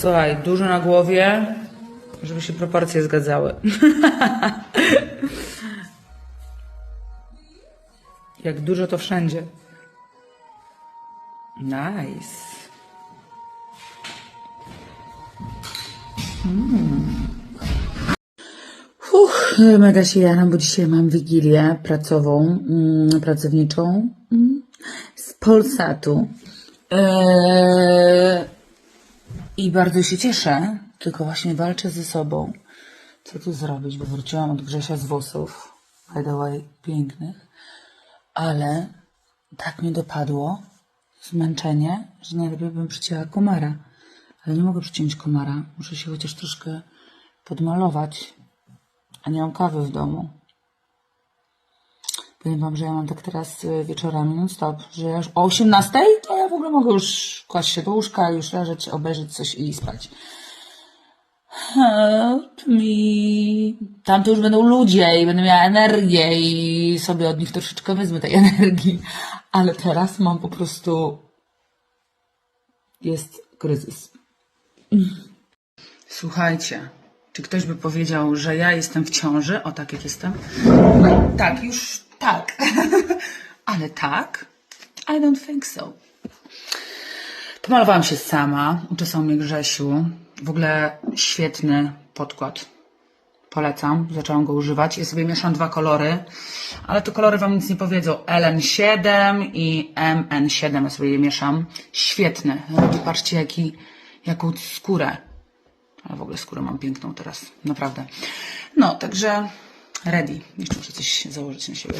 Słuchaj, dużo na głowie, żeby się proporcje zgadzały. Jak dużo to wszędzie. Nice. Uff, mega się jaram, bo dzisiaj mam wigilię pracową, mm, pracowniczą mm, z Polsatu. Eee, I bardzo się cieszę, tylko właśnie walczę ze sobą. Co tu zrobić, bo wróciłam od Grzesia z włosów, by the way, pięknych, ale tak mnie dopadło zmęczenie, że najlepiej bym przycięła komara. Ale nie mogę przyciąć komara, muszę się chociaż troszkę podmalować, a nie mam kawy w domu. Powiem wam, że ja mam tak teraz y, wieczorami non stop, że już o 18 to ja w ogóle mogę już kłaść się do łóżka, już leżeć, obejrzeć coś i spać. Help me. Tam to już będą ludzie i będę miała energię i sobie od nich troszeczkę wezmę tej energii. Ale teraz mam po prostu... Jest kryzys. Słuchajcie, czy ktoś by powiedział, że ja jestem w ciąży? O tak jak jestem? Tak, już tak. Ale tak? I don't think so. Pomalowałam się sama, uczesał mnie Grzesiu. W ogóle świetny podkład. Polecam, zaczęłam go używać. Ja sobie mieszam dwa kolory, ale te kolory wam nic nie powiedzą. LN7 i MN7 ja sobie je mieszam. Świetny. Robi, patrzcie, jaki, jaką skórę. Ale w ogóle skórę mam piękną teraz, naprawdę. No, także ready. Jeszcze muszę coś założyć na siebie.